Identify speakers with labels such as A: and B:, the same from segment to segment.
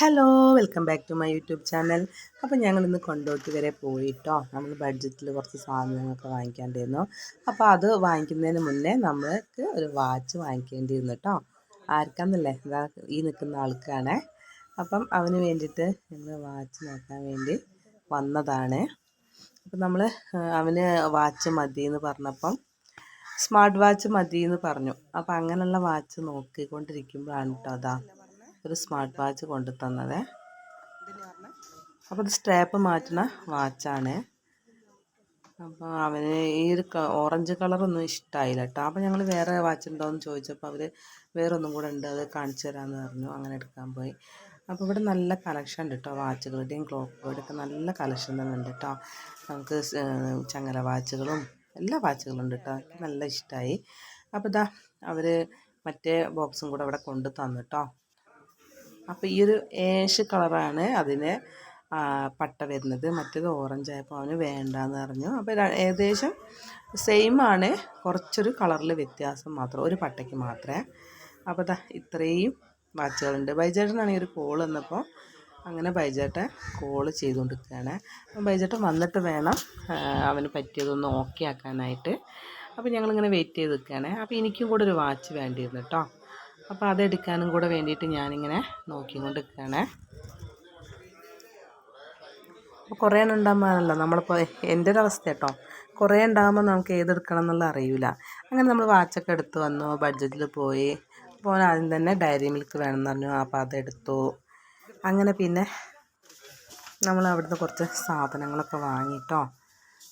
A: Hello welcome back to my YouTube channel അപ്പോൾ ഞങ്ങൾ ഇന്ന് കൊണ്ടോട്ടി വരെ പോയിട്ടോ. നമ്മൾ ബഡ്ജറ്റിൽ കുറച്ച് സാധനങ്ങളൊക്കെ വാങ്ങിക്കാണ്ടിരുന്നു. അപ്പോൾ അത് വാങ്ങിക്കുന്നതിന് മുന്നേ നമ്മൾക്ക് ഒരു വാച്ച് വാങ്ങിക്കേണ്ടിയിരുന്നു കേട്ടോ ആർക്കാന്നല്ലേ? ഇതാ ഈ നിൽക്കുന്ന ആൾക്കാണ്. അപ്പം അവന് വേണ്ടിയിട്ട് ഞങ്ങൾ വാച്ച് നോക്കാൻ വേണ്ടി വന്നതാണ്. അപ്പം നമ്മൾ അവന് വാച്ച് മതി എന്ന് പറഞ്ഞപ്പം സ്മാർട്ട് വാച്ച് മതി എന്ന് പറഞ്ഞു. അപ്പോൾ അങ്ങനെയുള്ള വാച്ച് നോക്കിക്കൊണ്ടിരിക്കുമ്പോഴാണ് കേട്ടോ അതാ ഒരു സ്മാർട്ട് വാച്ച് കൊണ്ടു തന്നത്. അപ്പോൾ ഇത് സ്ട്രാപ്പ് മാറ്റുന്ന വാച്ചാണ് അപ്പോൾ അവന് ഈ ഒരു ഓറഞ്ച് കളറൊന്നും ഇഷ്ടമായില്ല കേട്ടോ അപ്പോൾ ഞങ്ങൾ വേറെ വാച്ച് ഉണ്ടോ എന്ന് ചോദിച്ചപ്പോൾ അവർ വേറെ ഒന്നും കൂടെ ഉണ്ട് അത് കാണിച്ചു തരാമെന്ന് പറഞ്ഞു. അങ്ങനെ എടുക്കാൻ പോയി. അപ്പോൾ ഇവിടെ നല്ല കളക്ഷൻ ഉണ്ട് കേട്ടോ വാച്ചുകളുടെയും ക്ലോക്കുകളുടെയും ഒക്കെ നല്ല കളക്ഷൻ തന്നെ ഉണ്ട് കേട്ടോ നമുക്ക് ചങ്ങല വാച്ചുകളും എല്ലാ വാച്ചുകളും ഉണ്ട് കേട്ടോ നല്ല ഇഷ്ടമായി അപ്പോൾ ഇതാ അവർ മറ്റേ ബോക്സും കൂടെ അവിടെ കൊണ്ട് തന്നു കേട്ടോ അപ്പോൾ ഈ ഒരു ഏഷ് കളറാണ് അതിന് പട്ട വരുന്നത്. മറ്റേത് ഓറഞ്ച് ആയപ്പോൾ അവന് വേണ്ടാന്ന് പറഞ്ഞു അപ്പോൾ ഏകദേശം സെയിം ആണ്. കുറച്ചൊരു കളറിൽ വ്യത്യാസം മാത്രം ഒരു പട്ടയ്ക്ക് മാത്രമേ അപ്പോൾ ദാ ഇത്രയും വാച്ചുകളുണ്ട്. ബൈജേട്ടനാണെങ്കിൽ ഒരു കോൾ വന്നപ്പോൾ അങ്ങനെ ബൈജേട്ടൻ കോൾ ചെയ്തുകൊണ്ടിരിക്കുകയാണ് അപ്പം ബൈജേട്ടൻ വന്നിട്ട് വേണം അവന് പറ്റിയതൊന്ന് ഓക്കെ ആക്കാനായിട്ട്. അപ്പോൾ ഞങ്ങളിങ്ങനെ വെയിറ്റ് ചെയ്ത് നിൽക്കുകയാണ്. അപ്പോൾ എനിക്കും കൂടെ ഒരു വാച്ച് വേണ്ടിയിരുന്നു കേട്ടോ അപ്പോൾ അതെടുക്കാനും കൂടെ വേണ്ടിയിട്ട് ഞാനിങ്ങനെ നോക്കിക്കൊണ്ട് നിൽക്കുകയാണേ കുറേ ഉണ്ടാകുമ്പോഴാണല്ലോ നമ്മളിപ്പോൾ എന്റെ ഒരു അവസ്ഥ കേട്ടോ കുറേ ഉണ്ടാകുമ്പോൾ നമുക്ക് ഏതെടുക്കണം എന്നുള്ള അറിയില്ല അങ്ങനെ നമ്മൾ വാച്ചൊക്കെ എടുത്ത് വന്നു ബഡ്ജറ്റിൽ പോയി. അപ്പോൾ ആദ്യം തന്നെ ഡയറി മിൽക്ക് വേണമെന്ന് പറഞ്ഞു അപ്പോൾ അതെടുത്തു അങ്ങനെ പിന്നെ നമ്മൾ അവിടുന്ന് കുറച്ച് സാധനങ്ങളൊക്കെ വാങ്ങിയിട്ടോ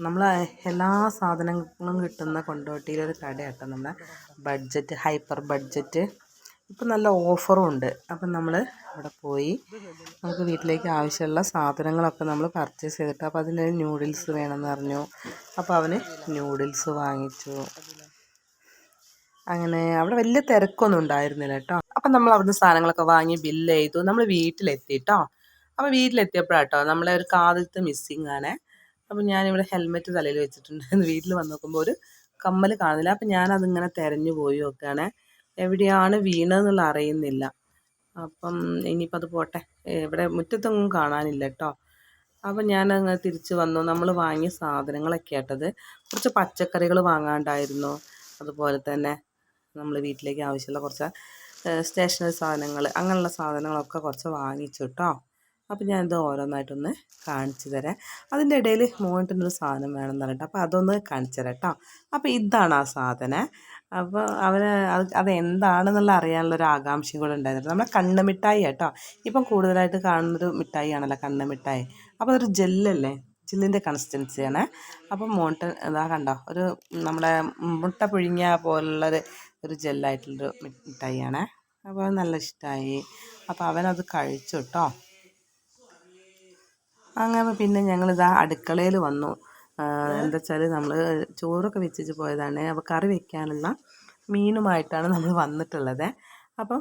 A: നമ്മൾ എല്ലാ സാധനങ്ങളും കിട്ടുന്ന കൊണ്ടോട്ടിയിലൊരു കടയാട്ടോ നമ്മുടെ ബഡ്ജറ്റ് ഹൈപ്പർ ബഡ്ജറ്റ്. ഇപ്പം നല്ല ഓഫറും ഉണ്ട്. അപ്പം നമ്മൾ അവിടെ പോയി നമുക്ക് വീട്ടിലേക്ക് ആവശ്യമുള്ള സാധനങ്ങളൊക്കെ നമ്മൾ പർച്ചേസ് ചെയ്തിട്ട് അപ്പോൾ അതിന് ന്യൂഡിൽസ് വേണമെന്ന് പറഞ്ഞു. അപ്പോൾ അവന് ന്യൂഡിൽസ് വാങ്ങിച്ചു. അങ്ങനെ അവിടെ വലിയ തിരക്കൊന്നും ഉണ്ടായിരുന്നില്ല കേട്ടോ. അപ്പം നമ്മൾ അവിടുന്ന് സാധനങ്ങളൊക്കെ വാങ്ങി ബില്ല് ചെയ്തു. നമ്മൾ വീട്ടിലെത്തി കേട്ടോ അപ്പോൾ വീട്ടിലെത്തിയപ്പോഴാട്ടോ നമ്മളെ ഒരു കാതിലത്തെ മിസ്സിങ് ആണ്. അപ്പം ഞാനിവിടെ ഹെൽമെറ്റ് തലയിൽ വെച്ചിട്ടുണ്ടായിരുന്നു വീട്ടിൽ വന്ന് നോക്കുമ്പോൾ ഒരു കമ്മൽ കാണുന്നില്ല. അപ്പം ഞാനതിങ്ങനെ തിരഞ്ഞു പോയി നോക്കുകയാണേ എവിടെയാണ് വീണതെന്നുള്ള അറിയുന്നില്ല. അപ്പം ഇനിയിപ്പോൾ അത് പോട്ടെ. ഇവിടെ മുറ്റത്തൊന്നും കാണാനില്ല കേട്ടോ. അപ്പം ഞാൻ അങ്ങ് തിരിച്ച് വന്നു. നമ്മൾ വാങ്ങിയ സാധനങ്ങളൊക്കെ ആയിട്ടത് കുറച്ച് പച്ചക്കറികൾ വാങ്ങാണ്ടായിരുന്നു. അതുപോലെ തന്നെ നമ്മൾ വീട്ടിലേക്ക് ആവശ്യമുള്ള കുറച്ച് സ്റ്റേഷനറി സാധനങ്ങൾ അങ്ങനെയുള്ള സാധനങ്ങളൊക്കെ കുറച്ച് വാങ്ങിച്ചു കേട്ടോ. അപ്പോൾ ഞാനിത് ഓരോന്നായിട്ടൊന്ന് കാണിച്ചു തരാം. അതിന്റെ ഇടയിൽ മോനിട്ടൊരു സാധനം വേണമെന്ന് പറഞ്ഞിട്ട്. അപ്പോൾ അതൊന്ന് കാണിച്ചു തരാം കേട്ടോ. അപ്പോൾ ഇതാണ് ആ സാധനം. അപ്പോൾ അവന് അത് അതെന്താണെന്നുള്ള അറിയാനുള്ള ഒരു ആകാംക്ഷയും കൂടെ ഉണ്ടായിരുന്നു. നമ്മുടെ കണ്ണ് മിഠായി കേട്ടോ. ഇപ്പം കൂടുതലായിട്ട് കാണുന്നൊരു മിഠായി ആണല്ലോ കണ്ണ് മിഠായി അപ്പോൾ അതൊരു ജെല്ലല്ലേ? ജെല്ലിന്റെ കൺസിസ്റ്റൻസിയാണ്. അപ്പം മോട്ട ഇതാ കണ്ടോ? ഒരു നമ്മുടെ മുട്ട പുഴുങ്ങിയ പോലുള്ളൊരു ഒരു ജെല്ലായിട്ടുള്ളൊരു മിഠായിയാണ്. അപ്പോൾ നല്ല ഇഷ്ടമായി അപ്പോൾ അവനത് കഴിച്ചു കേട്ടോ. അങ്ങനെ പിന്നെ ഞങ്ങളിതാ അടുക്കളയിൽ വന്നു. എന്താ വെച്ചാൽ നമ്മൾ ചോറൊക്കെ വെച്ചിട്ട് പോയതാണ്. അപ്പോൾ കറി വെക്കാനുള്ള മീനുമായിട്ടാണ് നമ്മൾ വന്നിട്ടുള്ളത്. അപ്പം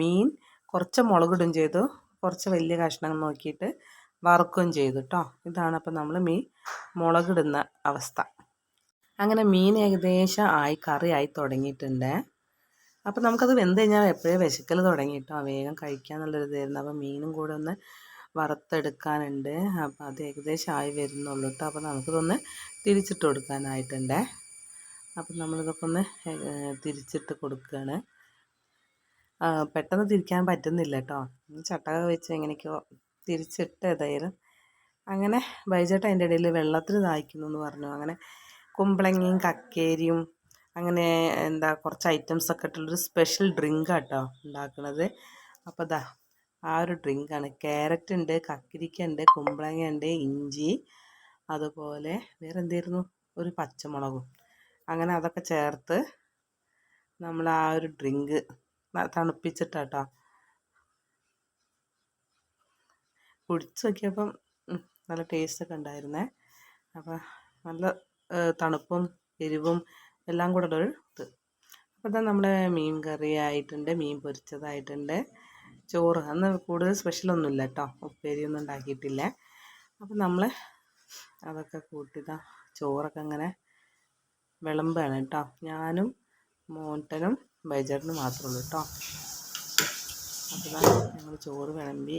A: മീൻ കുറച്ച് മുളകിടും ചെയ്തു. കുറച്ച് വലിയ കഷ്ണം നോക്കിയിട്ട് വറുക്കുകയും ചെയ്തു കേട്ടോ ഇതാണ് അപ്പം നമ്മൾ മീൻ മുളകിടുന്ന അവസ്ഥ. അങ്ങനെ മീൻ ഏകദേശം ആയി കറി ആയി തുടങ്ങിയിട്ടുണ്ട്. അപ്പം നമുക്കത് വെന്ത് കഴിഞ്ഞാൽ എപ്പോഴേ വിശക്കൽ തുടങ്ങിയിട്ടോ? വേഗം കഴിക്കാന്നുള്ളൊരു ഇതായിരുന്നു അപ്പം മീനും കൂടെ ഒന്ന് വറുത്തെടുക്കാനുണ്ട്. അപ്പോൾ അത് ഏകദേശം ആയി വരുന്നുള്ളൂ കേട്ടോ അപ്പോൾ നമുക്കിതൊന്ന് തിരിച്ചിട്ട് കൊടുക്കാനായിട്ടുണ്ട്. അപ്പം നമ്മളിതൊക്കെ ഒന്ന് തിരിച്ചിട്ട് കൊടുക്കുകയാണ് പെട്ടെന്ന് തിരിക്കാൻ പറ്റുന്നില്ല കേട്ടോ ചട്ടക വെച്ച് എങ്ങനെയൊക്കെയോ തിരിച്ചിട്ട് ഏതായാലും അങ്ങനെ ബൈജേട്ട അതിന്റെ ഇടയിൽ വെള്ളത്തിൽ ദാഹിക്കുന്നു എന്ന് പറഞ്ഞു. അങ്ങനെ കുമ്പളങ്ങയും കക്കേരിയും അങ്ങനെ എന്താ കുറച്ച് ഐറ്റംസൊക്കെ ഇട്ടുള്ളൊരു സ്പെഷ്യൽ ഡ്രിങ്ക് കേട്ടോ ഉണ്ടാക്കുന്നത് അപ്പോൾ ദാ ആ ഒരു ഡ്രിങ്കാണ്. ക്യാരറ്റ് ഉണ്ട് കക്കിരിക്ക ഉണ്ട് കുമ്പളങ്ങ ഉണ്ട് ഇഞ്ചി അതുപോലെ വേറെ എന്തായിരുന്നു ഒരു പച്ചമുളകും. അങ്ങനെ അതൊക്കെ ചേർത്ത് നമ്മൾ ആ ഒരു ഡ്രിങ്ക് തണുപ്പിച്ചിട്ടാട്ടോ. കുടിച്ച് നോക്കിയപ്പം നല്ല ടേസ്റ്റൊക്കെ ഉണ്ടായിരുന്നേ. അപ്പോൾ നല്ല തണുപ്പും എരിവും എല്ലാം കൂടെ ഒരു ഇത്. അപ്പോൾ ഇതാ നമ്മുടെ മീൻ കറി ആയിട്ടുണ്ട് മീൻ പൊരിച്ചതായിട്ടുണ്ട്. ചോറ്. അന്ന് കൂടുതൽ സ്പെഷ്യലൊന്നുമില്ല കേട്ടോ ഉപ്പേരിയൊന്നും ഉണ്ടാക്കിയിട്ടില്ല. അപ്പം നമ്മൾ അതൊക്കെ കൂട്ടിതാ ചോറൊക്കെ അങ്ങനെ വിളമ്പാണ് കേട്ടോ ഞാനും മോട്ടനും ബജറിനും മാത്രമേ ഉള്ളൂ കേട്ടോ അപ്പോൾ ഞങ്ങൾ ചോറ് വിളമ്പി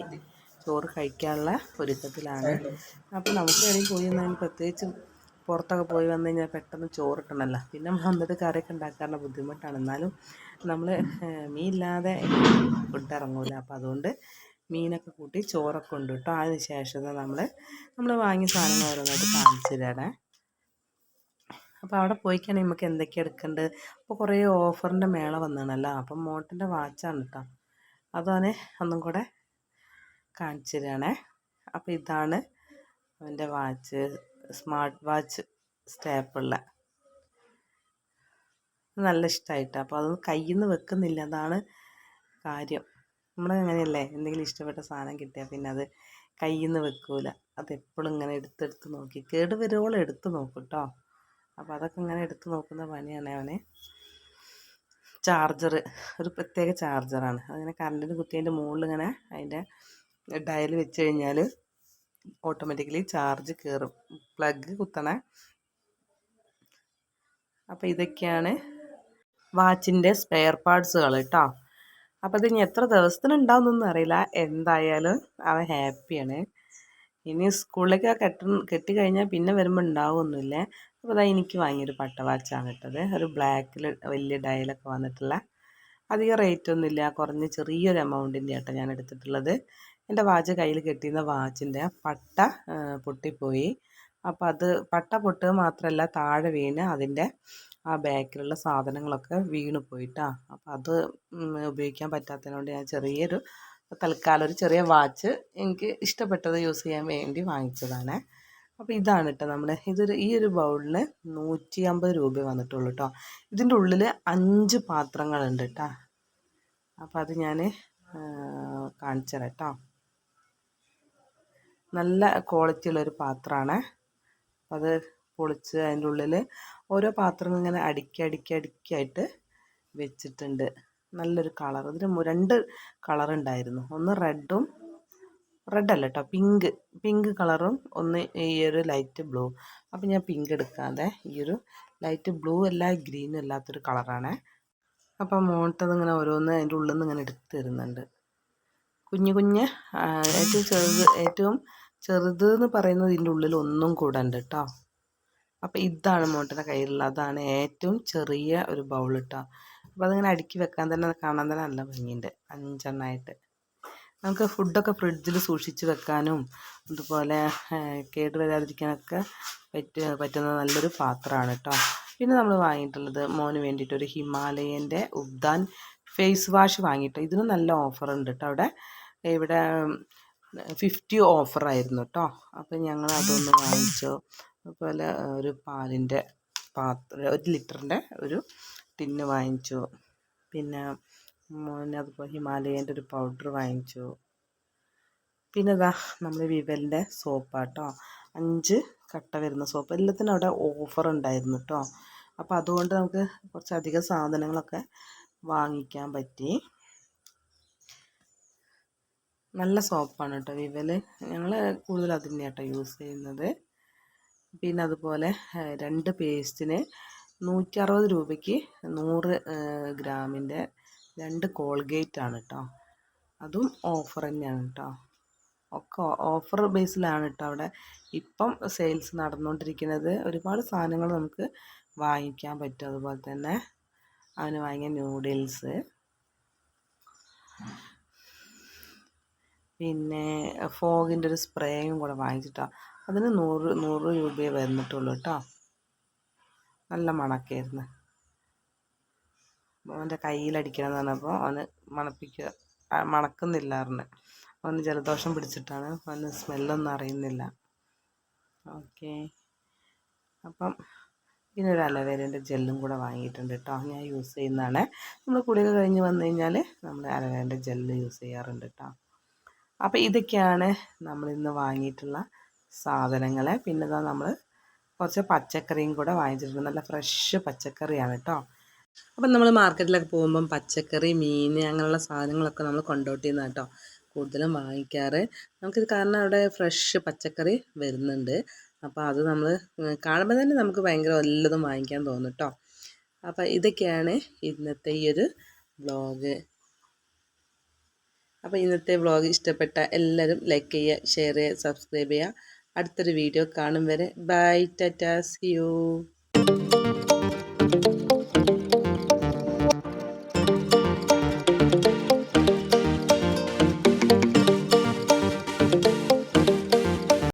A: ചോറ് കഴിക്കാനുള്ള ഒരുക്കത്തിലാണ്. അപ്പോൾ നമുക്ക് വേണമെങ്കിൽ പോയി എന്നാൽ പ്രത്യേകിച്ച് പുറത്തൊക്കെ പോയി വന്നു കഴിഞ്ഞാൽ പെട്ടെന്ന് ചോറിട്ടണമല്ലോ പിന്നെ വന്നിട്ട് കറിയൊക്കെ ഉണ്ടാക്കാനുള്ള ബുദ്ധിമുട്ടാണ്. എന്നാലും നമ്മൾ മീനില്ലാതെ ഫുഡ് ഇറങ്ങൂല. അപ്പോൾ അതുകൊണ്ട് മീനൊക്കെ കൂട്ടി ചോറൊക്കെ ഉണ്ട് കേട്ടോ അതിന് ശേഷം നമ്മൾ നമ്മൾ വാങ്ങിയ സാധനങ്ങൾ ഓരോന്നായിട്ട് കാണിച്ചു തരണേ. അപ്പോൾ അവിടെ പോയിക്കാണെങ്കിൽ നമുക്ക് എന്തൊക്കെ എടുക്കേണ്ടത് അപ്പോൾ കുറേ ഓഫറിന്റെ മേള വന്നതാണല്ലോ. അപ്പം മോട്ടന്റെ വാച്ചാണ് കേട്ടോ അതാണ് ഒന്നും കൂടെ കാണിച്ചു തരണേ. അപ്പോൾ ഇതാണ് അവന്റെ വാച്ച്. Smart watch സ്റ്റാപ്പുള്ള. നല്ല ഇഷ്ടമായിട്ട് അപ്പോൾ അത് കയ്യിൽ നിന്ന് വെക്കുന്നില്ല. അതാണ് കാര്യം. നമ്മൾ അങ്ങനെയല്ലേ? എന്തെങ്കിലും ഇഷ്ടപ്പെട്ട സാധനം കിട്ടിയാൽ പിന്നെ അത് കയ്യിൽ നിന്ന് വെക്കൂല. അതെപ്പോഴും ഇങ്ങനെ എടുത്തെടുത്ത് നോക്കി. കേട് വരുവോളം എടുത്ത് നോക്കും കേട്ടോ അപ്പോൾ അതൊക്കെ ഇങ്ങനെ എടുത്ത് നോക്കുന്ന പണിയാണ് അവനെ. ചാർജർ ഒരു പ്രത്യേക ചാർജറാണ്. അതിങ്ങനെ കറണ്ടിന് കുത്തിയതിന്റെ മുകളിൽ ഇങ്ങനെ അതിന്റെ ഡയൽ വെച്ച് കഴിഞ്ഞാൽ ഓട്ടോമാറ്റിക്കലി ചാർജ് കയറും പ്ലഗ് കുത്തണേ. അപ്പോൾ ഇതൊക്കെയാണ് വാച്ചിന്റെ സ്പെയർ പാർട്സുകൾ കേട്ടോ അപ്പോൾ ഇത് ഇനി എത്ര ദിവസത്തിനുണ്ടാവുന്നൊന്നും അറിയില്ല. എന്തായാലും അവൻ ഹാപ്പിയാണ് ഇനി സ്കൂളിലേക്ക് കെട്ടി കെട്ടിക്കഴിഞ്ഞാൽ പിന്നെ വരുമ്പോൾ ഉണ്ടാവുമൊന്നുമില്ല അപ്പോൾ അതാ എനിക്ക് വാങ്ങിയൊരു പട്ട വാച്ചാണ് ഇട്ടത് ഒരു ബ്ലാക്കിൽ വലിയ ഡയലൊക്കെ വന്നിട്ടുള്ള. അധികം റേറ്റ് ഒന്നുമില്ല. കുറഞ്ഞ ചെറിയൊരു എമൗണ്ടിന്റെ ആട്ടോ ഞാൻ എടുത്തിട്ടുള്ളത്. എന്റെ വാച്ച് കയ്യിൽ കെട്ടിയിരുന്ന വാച്ചിന്റെ പട്ട പൊട്ടിപ്പോയി. അപ്പോൾ അത് പട്ട പൊട്ടുക മാത്രമല്ല താഴെ വീണ് അതിന്റെ ആ ബാക്കിലുള്ള സാധനങ്ങളൊക്കെ വീണ് പോയിട്ടാ. അപ്പോൾ അത് ഉപയോഗിക്കാൻ പറ്റാത്തതിനോണ്ട് ഞാൻ ചെറിയൊരു തൽക്കാലം ഒരു ചെറിയ വാച്ച് എനിക്ക് ഇഷ്ടപ്പെട്ടത് യൂസ് ചെയ്യാൻ വേണ്ടി വാങ്ങിച്ചതാണ്. അപ്പോൾ ഇതാണ് കേട്ടോ നമ്മുടെ ഇതൊരു ഈ ഒരു ബൗളിന് നൂറ്റി അമ്പത് രൂപ വന്നിട്ടുള്ളൂ കേട്ടോ. ഇതിന്റെ ഉള്ളിൽ അഞ്ച് പാത്രങ്ങളുണ്ട് കേട്ടോ. അപ്പോൾ അത് ഞാൻ കാണിച്ചു തരാം കേട്ടോ. നല്ല ക്വാളിറ്റി ഉള്ളൊരു പാത്രമാണ്. അത് പൊളിച്ച് അതിന്റെ ഉള്ളിൽ ഓരോ പാത്രങ്ങൾ ഇങ്ങനെ അടുക്കി അടുക്കി അടുക്കിയായിട്ട് വെച്ചിട്ടുണ്ട്. നല്ലൊരു കളർ ഇതിന് രണ്ട് കളർ ഉണ്ടായിരുന്നു. ഒന്ന് റെഡും റെഡ് അല്ല കേട്ടോ പിങ്ക് പിങ്ക് കളറും ഒന്ന് ഈ ഒരു ലൈറ്റ് ബ്ലൂ അപ്പം ഞാൻ പിങ്ക് എടുക്കാതെ ഈ ഒരു ലൈറ്റ് ബ്ലൂ അല്ല ഗ്രീനും അല്ലാത്തൊരു കളറാണ് അപ്പം മോട്ടത് ഇങ്ങനെ ഓരോന്ന് അതിന്റെ ഉള്ളിൽ നിന്ന് ഇങ്ങനെ എടുത്ത് തരുന്നുണ്ട്. കുഞ്ഞു കുഞ്ഞ് ഏറ്റവും ചെറുത് ഏറ്റവും ചെറുത് എന്ന് പറയുന്നത് ഇതിന്റെ ഉള്ളിൽ ഒന്നും കൂടണ്ട കേട്ടോ അപ്പോൾ ഇതാണ് മോട്ടന്റെ കയ്യിലുള്ള അതാണ് ഏറ്റവും ചെറിയ ഒരു ബൗൾ കേട്ടോ അപ്പോൾ അതിങ്ങനെ അടുക്കി വെക്കാൻ തന്നെ കാണാൻ തന്നെ നല്ല ഭംഗിയുണ്ട് അഞ്ചെണ്ണമായിട്ട് നമുക്ക് ഫുഡൊക്കെ ഫ്രിഡ്ജിൽ സൂക്ഷിച്ച് വെക്കാനും അതുപോലെ കേട് വരാതിരിക്കാനൊക്കെ പറ്റ പറ്റുന്ന നല്ലൊരു പാത്രമാണ് കേട്ടോ പിന്നെ നമ്മൾ വാങ്ങിയിട്ടുള്ളത് മോന് വേണ്ടിയിട്ട് ഒരു ഹിമാലയന്റെ ഉബ്ദാൻ ഫേസ് വാഷ് വാങ്ങിയിട്ട് ഇതിന് നല്ല ഓഫർ ഉണ്ട് കേട്ടോ അവിടെ. ഇവിടെ ഫിഫ്റ്റി ഓഫറായിരുന്നു കേട്ടോ അപ്പോൾ ഞങ്ങൾ അതൊന്ന് വാങ്ങിച്ചു. അതുപോലെ ഒരു പാലിന്റെ പാത്രം ഒരു ലിറ്ററിന്റെ ഒരു ടിന്ന് വാങ്ങിച്ചു. പിന്നെ മോന് അതുപോലെ ഹിമാലയന്റെ ഒരു പൗഡർ വാങ്ങിച്ചു. പിന്നെ ഇതാ നമ്മൾ വിവലിന്റെ സോപ്പാട്ടോ. അഞ്ച് കട്ട വരുന്ന സോപ്പ്. എല്ലാത്തിനും അവിടെ ഓഫർ ഉണ്ടായിരുന്നു കേട്ടോ അപ്പോൾ അതുകൊണ്ട് നമുക്ക് കുറച്ചധികം സാധനങ്ങളൊക്കെ വാങ്ങിക്കാൻ പറ്റി. നല്ല സോപ്പാണ് കേട്ടോ വിവൽ ഞങ്ങൾ കൂടുതൽ അതിന്റെ കേട്ടോ യൂസ് ചെയ്യുന്നത്. പിന്നെ അതുപോലെ രണ്ട് പേസ്റ്റിന് നൂറ്റി അറുപത് രൂപയ്ക്ക് നൂറ് ഗ്രാമിന്റെ രണ്ട് കോൾഗേറ്റ് ആണ് കേട്ടോ. അതും ഓഫർ തന്നെയാണ് കേട്ടോ. ഒക്കെ ഓഫർ ബേസിലാണ് കേട്ടോ അവിടെ. ഇപ്പം സെയിൽസ് നടന്നുകൊണ്ടിരിക്കുന്നത്. ഒരുപാട് സാധനങ്ങൾ നമുക്ക് വാങ്ങിക്കാൻ പറ്റും. അതുപോലെ തന്നെ അവന് വാങ്ങിയ നൂഡിൽസ് പിന്നെ ഫോഗിന്റെ ഒരു സ്പ്രേയും കൂടെ വാങ്ങിച്ചിട്ടാണ് അതിന് നൂറ് നൂറ് രൂപയെ വന്നിട്ടുള്ളൂ കേട്ടോ നല്ല മണക്കായിരുന്നു. അവന്റെ കയ്യിലടിക്കണമെന്ന് പറഞ്ഞപ്പോൾ അവന് മണപ്പിക്കുക മണക്കുന്നില്ലായിരുന്നു അവന് ജലദോഷം പിടിച്ചിട്ടാണ് അവന് സ്മെല്ലൊന്നും അറിയുന്നില്ല. ഓക്കെ. അപ്പം പിന്നെ ഒരു അലവേരേന്റെ ജെല്ലും കൂടെ വാങ്ങിയിട്ടുണ്ട് കേട്ടോ ഞാൻ യൂസ് ചെയ്യുന്നതാണ്. നമ്മൾ കുളിക കഴിഞ്ഞ് വന്നു കഴിഞ്ഞാൽ നമ്മൾ അലവേരേന്റെ ജെല്ല് യൂസ് ചെയ്യാറുണ്ട് കേട്ടോ അപ്പോൾ ഇതൊക്കെയാണ് നമ്മൾ ഇന്ന് വാങ്ങിയിട്ടുള്ള സാധനങ്ങൾ പിന്നെ ഇതാ നമ്മൾ കുറച്ച് പച്ചക്കറിയും കൂടെ വാങ്ങിച്ചിട്ടുണ്ട്. നല്ല ഫ്രഷ് പച്ചക്കറിയാണ് കേട്ടോ അപ്പം നമ്മൾ മാർക്കറ്റിലൊക്കെ പോകുമ്പം പച്ചക്കറി മീൻ അങ്ങനെയുള്ള സാധനങ്ങളൊക്കെ നമ്മൾ കൊണ്ടോട്ട് ചെയ്യുന്ന കേട്ടോ കൂടുതലും വാങ്ങിക്കാറ്. നമുക്കിത് കാരണം അവിടെ ഫ്രഷ് പച്ചക്കറി വരുന്നുണ്ട്. അപ്പോൾ അത് നമ്മൾ കാണുമ്പോൾ തന്നെ നമുക്ക് ഭയങ്കര വല്ലതും വാങ്ങിക്കാൻ തോന്നും കേട്ടോ അപ്പോൾ ഇതൊക്കെയാണ് ഇന്നത്തെ ഈ ഒരു വ്ളോഗ് അപ്പോൾ ഇന്നത്തെ വ്ളോഗ് ഇഷ്ടപ്പെട്ട എല്ലാവരും ലൈക്ക് ചെയ്യുക ഷെയർ ചെയ്യുക സബ്സ്ക്രൈബ് ചെയ്യുക. അടുത്തൊരു വീഡിയോ കാണും വരെ. By Tata C U